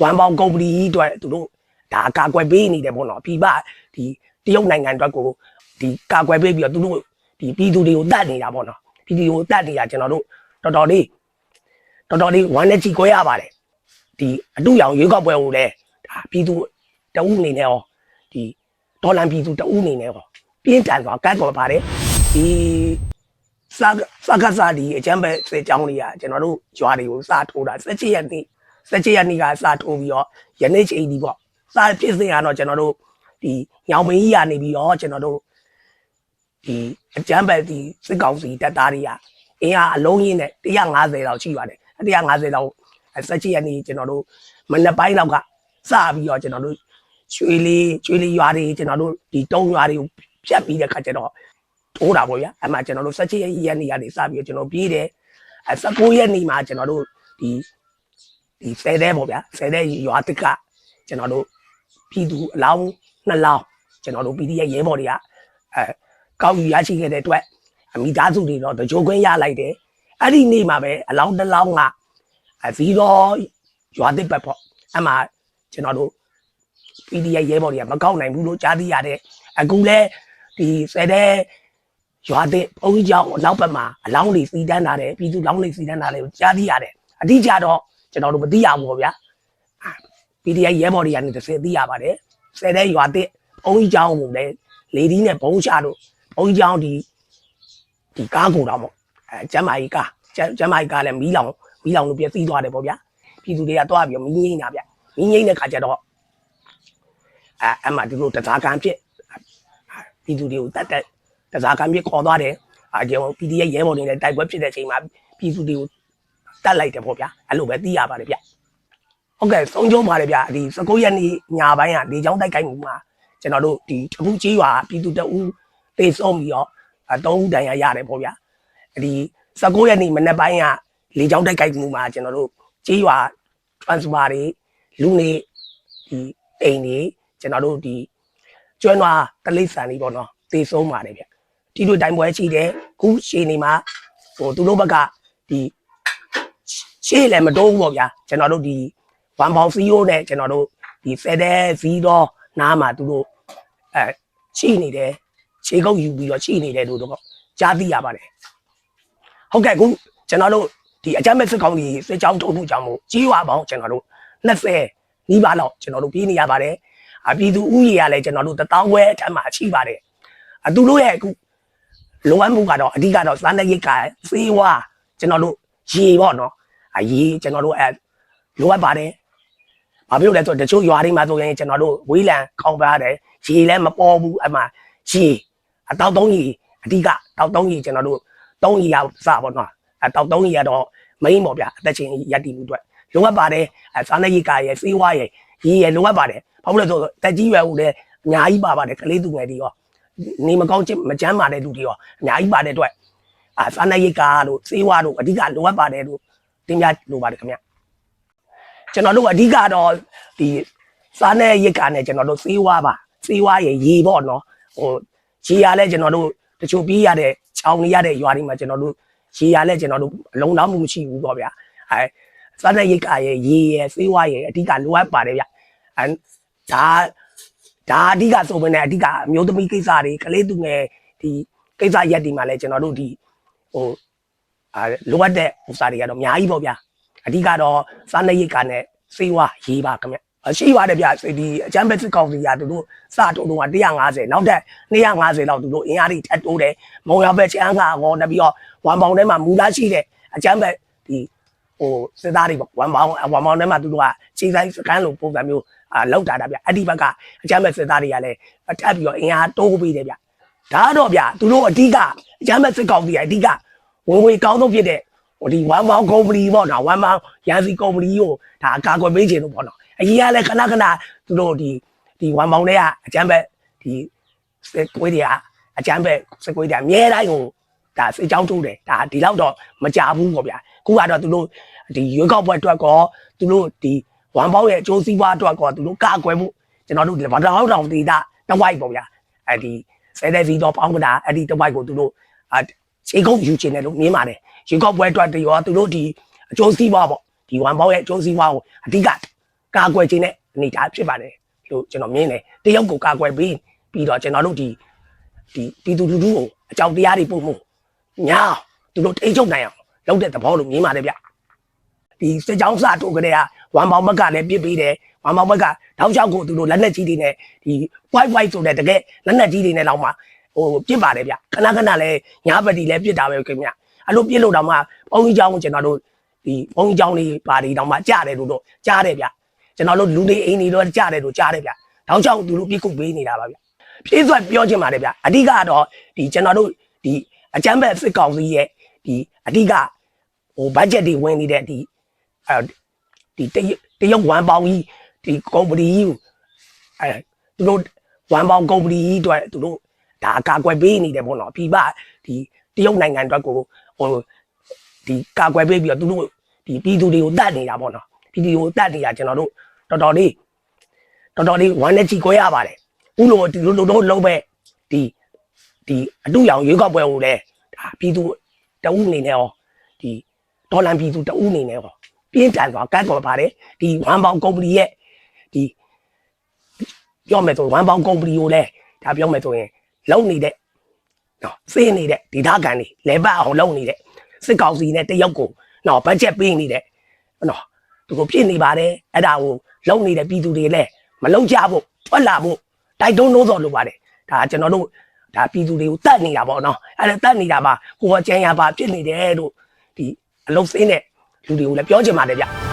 ဝမ်ပေါင်ကုမ္ပဏီကြီးအတွက်သူတို့ဒါကာကွယ်ပေးနေတယ်ပေါ့နော်ပြည်ပဒီတရုတ်နိုင်ငံအတွက်ကိုဒီကာကွယ်ပေးပြီးတော့သူတို့ဒီပြည်သူတွေကိုတတ်နေတာပေါ့နော်ပြည်သူတွေကိုတတ်နေတာကျွန်တော်တို့တော်တော်လေးတော်တော်လေးဝမ်းနဲ့ကြည်ခွဲရပါတယ်ဒီအတူရောင်ရွေးကောက်ပွဲကိုလည်းဒါပြည်သူတအုပ်အနေနဲ့ရောဒီဒေါ်လန်ပြည်သူတအုပ်အနေနဲ့ရောပြင်းထန်စွာကန့်ကွက်ပါတယ်ဒီစာစကားစာဒီအကျမ်းပဲစေချောင်းတွေကကျွန်တော်တို့ဂျွာတွေကိုစထိုးတာ17ရက်နေ့ 17ရက်နေ့ကစထိုးပြီးတော့ယနေ့ချိန်ဒီပေါ့စာဖြစ်စဉ်ကတော့ကျွန်တော်တို့ဒီညောင်မင်းကြီးကနေပြီးတော့ကျွန်တော်တို့ဒီအကျမ်းပဲဒီစစ်ကောင်စီတပ်သားတွေကအင်အားအလုံးကြီးနဲ့150လောက်ရှိပါတယ်150လောက်17ရက်နေ့ကျွန်တော်တို့မနေ့ပိုင်းလောက်ကစပြီးတော့ကျွန်တော်တို့ရွှေလေးရွှေလေးရွာတွေကျွန်တော်တို့ဒီတုံးရွာတွေကိုဖြတ်ပြီးတဲ့ခါကျတော့ထိုးတာပေါ့ဗျာအမှကျွန်တော်တို့17ရက်ရက်နေ့ကနေစပြီးတော့ကျွန်တော်ပြေးတယ်အဲ19ရက်နေ့မှာကျွန်တော်တို့ဒီ ဒီဆယ်တဲ့ပေါ့ဗျာဆယ်တဲ့ရွာတစ်ကကျွန်တော်တို့ပြည်သူအလောင်းနှစ်လောင်းကျွန်တော်တို့ PDF ရဲဘော်တွေကအဲကောက်ယူရရှိခဲ့တဲ့အတွက်အမိသားစုတွေတော့တကြိုခွင့်ရလိုက်တယ်အဲ့ဒီနေ့မှာပဲအလောင်းတစ်လောင်းကအဲဇီရောရွာတစ်ပတ်ပေါ့အမှကျွန်တော်တို့ PDF ရဲဘော်တွေကမကောက်နိုင်ဘူးလို့ကြားသိရတယ်အခုလဲဒီဆယ်တဲ့ရွာတဲ့ဘုန်းကြီးကျောင်းအနောက်ဘက်မှာအလောင်းတွေစီတန်းလာတယ်ပြည်သူလောင်းတွေစီတန်းလာတယ်ကိုကြားသိရတယ်အတိအကျတော့ ကျွန်တော်တို့မသိရဘူးပေါ့ဗျာ PDF ရဲဘော်တွေကနေတစ်ဆယ်သိရပါတယ်ဆယ်တဲ့ရွာတဲ့ဘုန်းကြီးကျောင်းကိုလည်းလေဒီနဲ့ဘုံချတို့ဘုန်းကြီးကျောင်းဒီဒီကားကိုတော့ပေါ့အဲကျမ်းမာကြီးကားကျမ်းကျမ်းမာကြီးကားလည်းမီးလောင်မီးလောင်လို့ပြည့်စည်သွားတယ်ပေါ့ဗျာပြည်သူတွေကတွားပြီးတော့မီးငိမ့်တာဗျမီးငိမ့်တဲ့ခါကျတော့အဲအမှဒီလိုတစားကံဖြစ်ပြည်သူတွေကိုတတ်တက်တစားကံဖြစ်ခေါ်သွားတယ်အာကျွန်တော် PDF ရဲဘော်တွေလည်းတိုက်ပွဲဖြစ်တဲ့အချိန်မှာပြည်သူတွေကို တတ်လိုက်တယ်ပေါ့ဗျာအဲ့လိုပဲသိရပါတယ်ဗျဟုတ်ကဲ့သုံးကျုံပါတယ်ဗျဒီ19ရက်နေ့ညပိုင်းကလေချောင်းတိုက်ခိုက်မှုမှာကျွန်တော်တို့ဒီအခုကြီးရွာပြည်သူတအူးတေဆုံးပြီးတော့အသုံးဦးတန်ရရတယ်ပေါ့ဗျာဒီ19ရက်နေ့မနေ့ပိုင်းကလေချောင်းတိုက်ခိုက်မှုမှာကျွန်တော်တို့ကြီးရွာ transfer တွေလူနေဒီအိမ်တွေကျွန်တော်တို့ဒီကျွမ်းနွားတလိษံတွေပေါ့နော်တေဆုံးပါတယ်ဗျဒီလိုတိုင်ပွဲရှိတယ်ခုရှေနေမှာဟိုသူတို့ဘက်ကဒီ ရှေ့လည်းမတိုးဘူးပေါ့ဗျာကျွန်တော်တို့ဒီဝမ်ပေါင်စီယိုနဲ့ကျွန်တော်တို့ဒီဖက်တဲ့ဇီတော့နားမှာသူတို့အဲရှိနေတယ်ခြေကုပ်ယူပြီးတော့ရှိနေတယ်လို့တော့ကြားသိရပါတယ်ဟုတ်ကဲ့ခုကျွန်တော်တို့ဒီအကြမ်းမဲ့စစ်ကောင်ကြီးစစ်ကြောင်းထုတ်မှုကြောင့်မို့ကြီးရွာပေါင်းကျွန်တော်တို့20နီးပါးလောက်ကျွန်တော်တို့ပြေးနေရပါတယ်အပြည်သူဥယျာလည်းကျွန်တော်တို့တပေါင်းခွဲအထက်မှာရှိပါတယ်အသူတို့ရဲ့အခုလိုအပ်မှုကတော့အဓိကတော့စားနပ်ရိက္ခာစေဝါကျွန်တော်တို့ရေပေါ့နော် အရေကျွန်တော်တို့အဲလိုအပ်ပါတယ်ဘာဖြစ်လို့လဲဆိုတော့တချို့ရွာတွေမှာဆိုရင်ကျွန်တော်တို့ဝေးလံခေါင်းပါတယ်ရေလည်းမပေါ်ဘူးအမှရေအတောက်သုံးရေအဓိကတောက်သုံးရေကျွန်တော်တို့သုံးရေရစပေါ့နော်အတောက်သုံးရေရတော့မိန်ပေါ့ဗျာအသက်ချင်းရက်တည်မှုအတွက်လိုအပ်ပါတယ်အဲစားနေရိကာရဲ့စေးဝါရဲ့ရေရဲ့လိုအပ်ပါတယ်ဘာလို့လဲဆိုတော့တက်ကြီးရွယ်ဦးလည်းအများကြီးပါပါတယ်ကလေးသူငယ်တွေရောနေမကောင်းချစ်မကြမ်းပါတဲ့လူတွေရောအများကြီးပါတဲ့အတွက်အာစားနေရိကာတို့စေးဝါတို့အဓိကလိုအပ်ပါတယ်လို့ တင်ပြလိုပါတယ်ခင်ဗျကျွန်တော်တို့အဓိကတော့ဒီစားနေရိကာနဲ့ကျွန်တော်တို့စေးဝါပါစေးဝါရဲ့ရေပေါ့နော်ဟိုရေရလဲကျွန်တော်တို့တချို့ပြေးရတဲ့ချောင်းနေရတဲ့ရွာတွေမှာကျွန်တော်တို့ရေရလဲကျွန်တော်တို့အလုံးလောက်မှုမရှိဘူးပေါ့ဗျာအဲစားတဲ့ရိတ်ကရဲ့ရေရယ်စေးဝါရယ်အဓိကလိုအပ်ပါတယ်ဗျအဲဒါဒါအဓိကဆိုပေမဲ့အဓိကအမျိုးသမီးကိစ္စတွေကလေးသူငယ်ဒီကိစ္စရက်ဒီမှာလဲကျွန်တော်တို့ဒီဟို အဲလိုအပ်တဲ့ဥစားတွေကတော့အများကြီးပေါ့ဗျာအဓိကတော့စားတဲ့ရိတ်ကနဲ့စေးဝါရေးပါခင်ဗျရှိပါတယ်ဗျဒီအချမ်းဘက်စစ်ကောင်စီကသူတို့စတုံးတော့150နောက်ထပ်250လောက်သူတို့အင်အားတွေထပ်တိုးတယ်မုံရောက်ဘက်ချမ်းကဟောနေပြီးတော့ဝမ်ပေါင်ထဲမှာမူလာရှိတဲ့အချမ်းဘက်ဒီဟိုစစ်သားတွေပေါ့ဝမ်ပေါင်ဝမ်ပေါင်ထဲမှာသူတို့ကခြေဆိုင်စကန်လိုပုံစံမျိုးအာလောက်တာတာဗျအဲ့ဒီဘက်ကအချမ်းဘက်စစ်သားတွေကလည်းထပ်ပြီးတော့အင်အားတိုးပေးတယ်ဗျဒါတော့ဗျသူတို့အဓိကအချမ်းဘက်စစ်ကောင်စီကအဓိက ဝင်ဝင်ကောင်းဆုံးဖြစ်တဲ့ဟိုဒီဝမ်ပေါင်ကုမ္ပဏီပေါ့နော်ဝမ်ပေါင်ရန်စီကုမ္ပဏီကိုဒါအကာအကွယ်ပေးခြင်းလို့ပေါ့နော်အရင်ကလည်းခဏခဏသူတို့ဒီဒီဝမ်ပေါင်တွေကအကျမ်းဘက်ဒီစစ်ကွေးတွေကအကျမ်းဘက်စစ်ကွေးတွေအများတိုင်းကိုဒါစစ်ကြောင်းထိုးတယ်ဒါဒီလောက်တော့မကြဘူးပေါ့ဗျာခုကတော့သူတို့ဒီရွေးကောက်ပွဲအတွက်ကောသူတို့ဒီဝမ်ပေါင်ရဲ့အကျိုးစီးပွားအတွက်ကောသူတို့ကာကွယ်မှုကျွန်တော်တို့ဗတောင်းတောင်ဒေတာတဝိုက်ပေါ့ဗျာအဲဒီဆယ်တဲ့စီတော့ပေါင်းကတာအဲ့ဒီတဝိုက်ကိုသူတို့ အခြေကုပ်ယူခြင်းတယ်လို့မြင်ပါတယ်ရွေးကောက်ပွဲအတွက်တရောသူတို့ဒီအကျိုးစီးပွားပေါ့ဒီဝမ်ပေါင်ရဲ့အကျိုးစီးပွားကိုအဓိကကာကွယ်ခြင်းနဲ့အနေထားဖြစ်ပါတယ်လို့ကျွန်တော်မြင်တယ်တရုတ်ကိုကာကွယ်ပြီးပြီးတော့ကျွန်တော်တို့ဒီဒီပြည်သူလူထုကိုအကြောင်းတရားတွေပို့မှုညာသူတို့ထိချုပ်နိုင်အောင်လုပ်တဲ့သဘောလို့မြင်ပါတယ်ဗျဒီစစ်ကြောင်းစတိုးကြတဲ့ကဝမ်ပေါင်ဘက်ကလည်းပြစ်ပြီးတယ်ဝမ်ပေါင်ဘက်ကတောက်လျှောက်ကိုသူတို့လက်နက်ကြီးတွေနဲ့ဒီ white white ဆိုတဲ့တကယ်လက်နက်ကြီးတွေနဲ့တော့မှ ဟိုပြစ်ပါတယ်ဗျခဏခဏလည်းညာပတိလည်းပြစ်တာပဲခင်ဗျအဲ့လိုပြစ်လို့တော့မှဘုံကြီးเจ้าကိုကျွန်တော်တို့ဒီဘုံကြီးเจ้าလေးပါတီတော့မှကြားတယ်လို့တော့ကြားတယ်ဗျကျွန်တော်တို့လူတွေအိမ်တွေတော့ကြားတယ်လို့ကြားတယ်ဗျတောက်လျှောက်သူတို့ပြစ်ခုပေးနေတာပါဗျပြည့်စွက်ပြောချင်ပါတယ်ဗျအဓိကတော့ဒီကျွန်တော်တို့ဒီအကြမ်းဖက်စစ်ကောင်စီရဲ့ဒီအဓိကဟိုဘတ်ဂျက်တွေဝင်နေတဲ့ဒီအဲဒီတရုတ်တရုတ်ဝမ်ပေါင်ကြီးဒီကုမ္ပဏီကြီးကိုအဲသူတို့ဝမ်ပေါင်ကုမ္ပဏီကြီးအတွက်သူတို့ ဒါအကာအကွယ်ပေးနေတယ်ပေါ့နော်ပြည်ပဒီတရုတ်နိုင်ငံအတွက်ကိုဟိုဒီကာကွယ်ပေးပြီးတော့သူတို့ဒီပြည်သူတွေကိုတတ်နေတာပေါ့နော်ပြည်သူတွေကိုတတ်နေတာကျွန်တော်တို့တော်တော်လေးတော်တော်လေးဝမ်းနဲ့ကြည်ခွဲရပါတယ်ဥလိုဒီလိုတို့လုံးပဲဒီဒီအတူရောင်ရွေးကောက်ပွဲကိုလည်းဒါပြည်သူတအုပ်အနေနဲ့ရောဒီဒေါ်လန်ပြည်သူတအုပ်အနေနဲ့ရောပြင်းထန်စွာကတ်တော်ပါတယ်ဒီဝမ်ပေါင်ကုမ္ပဏီရဲ့ဒီပြောမယ်ဆိုဝမ်ပေါင်ကုမ္ပဏီကိုလည်းဒါပြောမယ်ဆိုရင် လုံနေတဲ့နော်စေးနေတဲ့ဒီဓာတ်ကန်တွေလဲပတ်အောင်လုံနေတဲ့စစ်ကောင်စီနဲ့တရုတ်ကိုနော်ဘတ်ဂျက်ပေးနေတဲ့နော်သူကိုပြည့်နေပါတယ်အဲ့ဒါကိုလုံနေတဲ့ပြည်သူတွေလည်းမလုံကြဖို့ထွက်လာဖို့တိုက်တွန်းလို့ဆိုလိုပါတယ်ဒါကျွန်တော်တို့ဒါပြည်သူတွေကိုတတ်နေတာပေါ့နော်အဲ့ဒါတတ်နေတာပါကိုယ်ကကျန်ရပါဖြစ်နေတယ်လို့ဒီအလုံးစင်းတဲ့လူတွေကိုလည်းပြောချင်ပါတယ်ဗျ